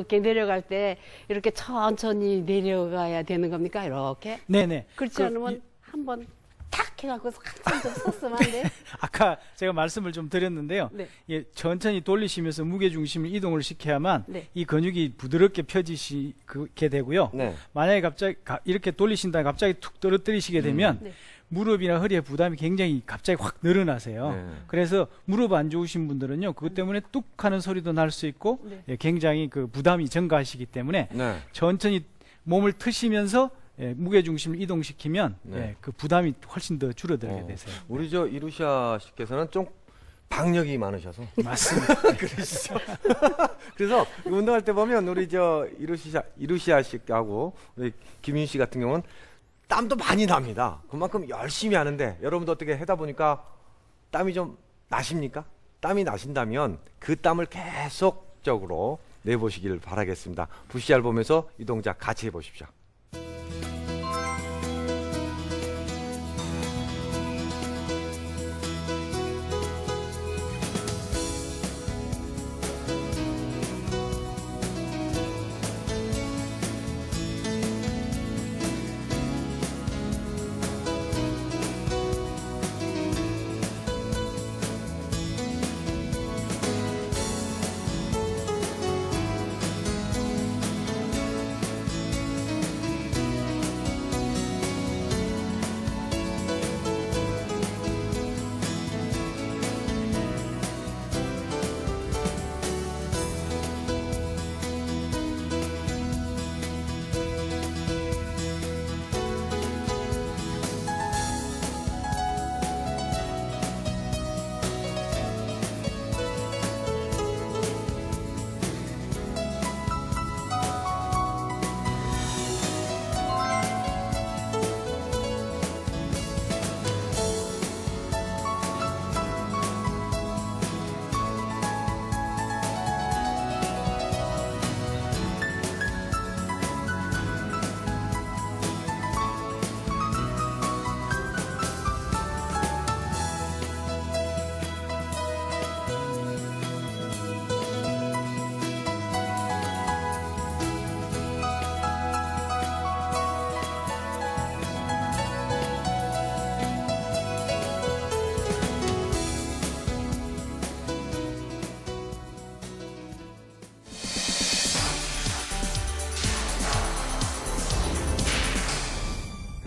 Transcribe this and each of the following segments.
이렇게 내려갈 때 이렇게 천천히 내려가야 되는 겁니까? 이렇게? 네네. 그렇지 그 않으면 이- 한번 탁 해갖고 한참 좀안 돼? 아까 제가 말씀을 좀 드렸는데요. 네. 예, 천천히 돌리시면서 무게 중심을 이동을 시켜야만 네. 이 근육이 부드럽게 펴지시게 되고요. 네. 만약에 갑자기 가- 이렇게 돌리신 다음에 갑자기 툭 떨어뜨리시게 되면 네. 무릎이나 허리에 부담이 굉장히 갑자기 확 늘어나세요. 네. 그래서 무릎 안 좋으신 분들은요, 그것 때문에 뚝 하는 소리도 날 수 있고, 네. 예, 굉장히 그 부담이 증가하시기 때문에 네. 천천히 몸을 트시면서 예, 무게 중심을 이동시키면 네. 예, 그 부담이 훨씬 더 줄어들게 어, 되세요. 우리 저 이루시아 씨께서는 좀 박력이 많으셔서 맞습니다. 그러시죠. 그래서 운동할 때 보면 우리 저 이루시아 이루시아 씨하고 우리 김윤 씨 같은 경우는 땀도 많이 납니다. 그만큼 열심히 하는데 여러분도 어떻게 하다 보니까 땀이 좀 나십니까? 땀이 나신다면 그 땀을 계속적으로 내보시길 바라겠습니다. VCR 보면서 이 동작 같이 해보십시오.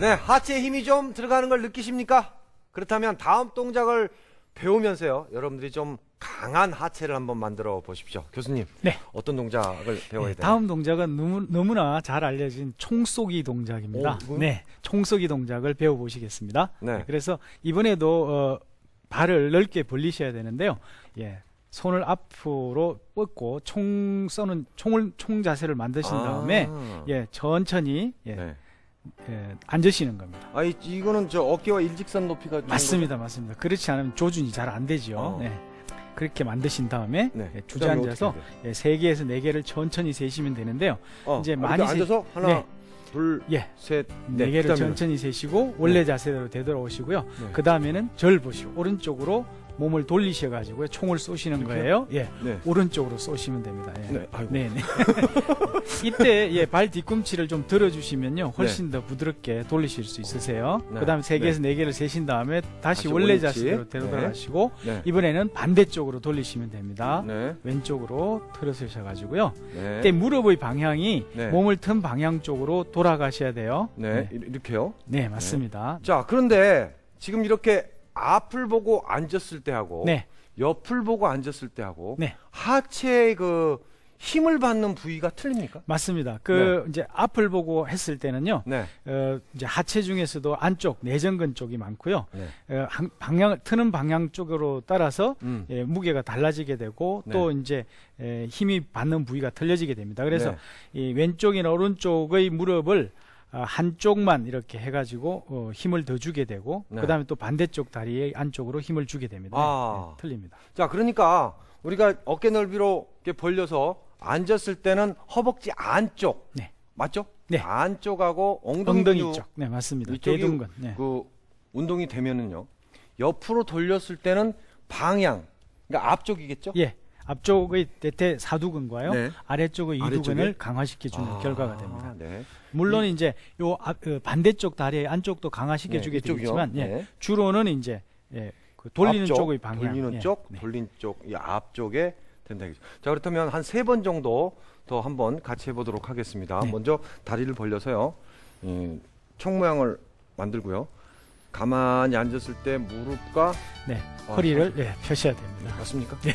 네, 하체에 힘이 좀 들어가는 걸 느끼십니까? 그렇다면 다음 동작을 배우면서요, 여러분들이 좀 강한 하체를 한번 만들어 보십시오. 교수님, 네. 어떤 동작을 배워야 네, 돼요? 다음 동작은 너무, 너무나 잘 알려진 총쏘기 동작입니다. 어, 이거요? 네, 총쏘기 동작을 배워보시겠습니다. 네. 그래서 이번에도 어, 발을 넓게 벌리셔야 되는데요. 예, 손을 앞으로 뻗고 총 쏘는 총을 총 자세를 만드신 다음에 아. 예, 천천히 예, 네. 예, 앉으시는 겁니다. 아, 이, 이거는 저 어깨와 일직선 높이가 맞습니다, 맞습니다. 그렇지 않으면 조준이 잘 안 되죠. 어. 네. 그렇게 만드신 다음에 네. 예, 그다음에 주저앉아서? 예, 세 개에서 네 개를 천천히 세시면 되는데요. 어, 이제 이렇게 많이 세- 앉아서 하나, 네. 둘, 예, 셋, 네 넷. 개를? 천천히 세시고 원래 자세대로 되돌아오시고요. 네. 그 다음에는 절 보시고 오른쪽으로 몸을 돌리셔 가지고 총을 쏘시는 이렇게요? 거예요. 예, 네. 오른쪽으로 쏘시면 됩니다. 예. 네, 아이고. 네, 네. 이때 예, 발 뒤꿈치를 좀 들어 주시면요, 네. 훨씬 더 부드럽게 돌리실 수 있으세요. 네. 그다음에 세 개에서 네 개를 세신 다음에 다시 다시 원래. 자세로 되돌아가시고 네. 이번에는 반대쪽으로 돌리시면 됩니다. 네. 왼쪽으로 틀어서셔 가지고요. 네. 이때 무릎의 방향이 네. 몸을 튼 방향 쪽으로 돌아가셔야 돼요. 네. 이- 이렇게요. 네, 맞습니다. 자, 그런데 지금 이렇게 앞을 보고 앉았을 때 하고 네, 옆을 보고 앉았을 때 하고 네. 하체의 그 힘을 받는 부위가 틀립니까? 맞습니다. 그 이제 앞을 보고 했을 때는요. 네. 어, 이제 하체 중에서도 안쪽 내전근 쪽이 많고요. 네. 어, 한- 방향 트는 방향 쪽으로 따라서 음. 예, 무게가 달라지게 되고 네. 또 이제 에, 힘이 받는 부위가 틀려지게 됩니다. 그래서 네. 이 왼쪽이나 오른쪽의 무릎을 아, 한쪽만 이렇게 해가지고 어, 힘을 더 주게 되고 네. 그다음에 또 반대쪽 다리의 안쪽으로 힘을 주게 됩니다. 아. 네, 틀립니다. 자, 그러니까 우리가 어깨 넓이로 이렇게 벌려서 앉았을 때는 허벅지 안쪽 네. 맞죠? 네. 안쪽하고 엉덩이, 엉덩이 쪽, 네 맞습니다. 이쪽이 대둔근. 네. 그 운동이 되면은요. 옆으로 돌렸을 때는 방향, 그러니까 앞쪽이겠죠? 예, 앞쪽의 대퇴 사두근과요. 네. 아래쪽의? 이두근을 강화시켜 주는 아, 결과가 됩니다. 네. 물론 이제 요 앞, 어, 반대쪽 다리의 안쪽도 강화시켜 주게 네. 되겠지만 예, 네. 주로는 이제 예, 그 돌리는 앞쪽, 쪽의 방향 돌리는 예, 쪽, 네. 돌린 쪽, 이 앞쪽에 된다. 자, 그렇다면 한 세 번 정도 더 한번 같이 해보도록 하겠습니다. 네. 먼저 다리를 벌려서요. 음, 총 모양을 만들고요. 가만히 앉았을 때 무릎과 네, 아, 허리를 예, 펴셔야 됩니다. 맞습니까? 네.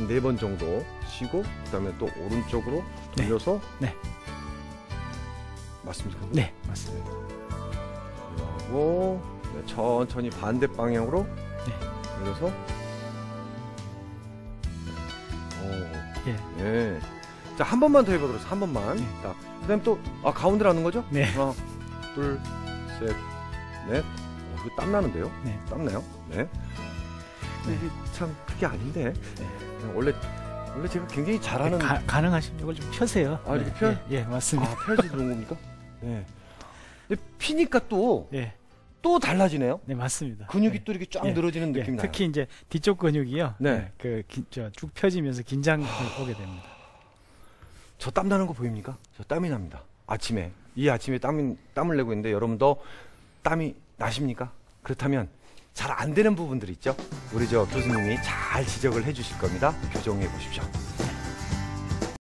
한 네 번 정도 쉬고 그다음에 또 오른쪽으로 네. 돌려서 네. 맞습니까? 네, 맞습니다. 하고 네, 천천히 반대 방향으로 네. 돌려서 오, 예. 네. 자, 한 번만 더 해보도록. 한 번만. 네. 자, 그다음 또, 아, 가운데로 하는 거죠? 네. 하나, 둘, 셋, 넷. 어, 땀 나는데요? 네. 땀 나요? 네. 네. 이게 참 그게 아닌데. 네. 그냥 원래, 원래 제가 굉장히 잘하는. 가, 가능하시면 이걸 좀 펴세요. 아, 이렇게 펴? 예, 예, 맞습니다. 아, 펴야지 좋은 겁니까? 네. 피니까 또, 예, 또 달라지네요. 네, 맞습니다. 근육이 네. 또 이렇게 쫙 예. 늘어지는 예, 느낌이 나요. 특히 이제 뒤쪽 근육이요. 네. 예, 그, 기, 저, 쭉 펴지면서 긴장을 오게 됩니다. 저 땀 나는 거 보입니까? 저 땀이 납니다. 아침에 이 아침에 땀이 땀을 내고 있는데 여러분도 땀이 나십니까? 그렇다면 잘 안 되는 부분들 있죠? 우리 저 교수님이 잘 지적을 해 주실 겁니다. 교정해 보십시오.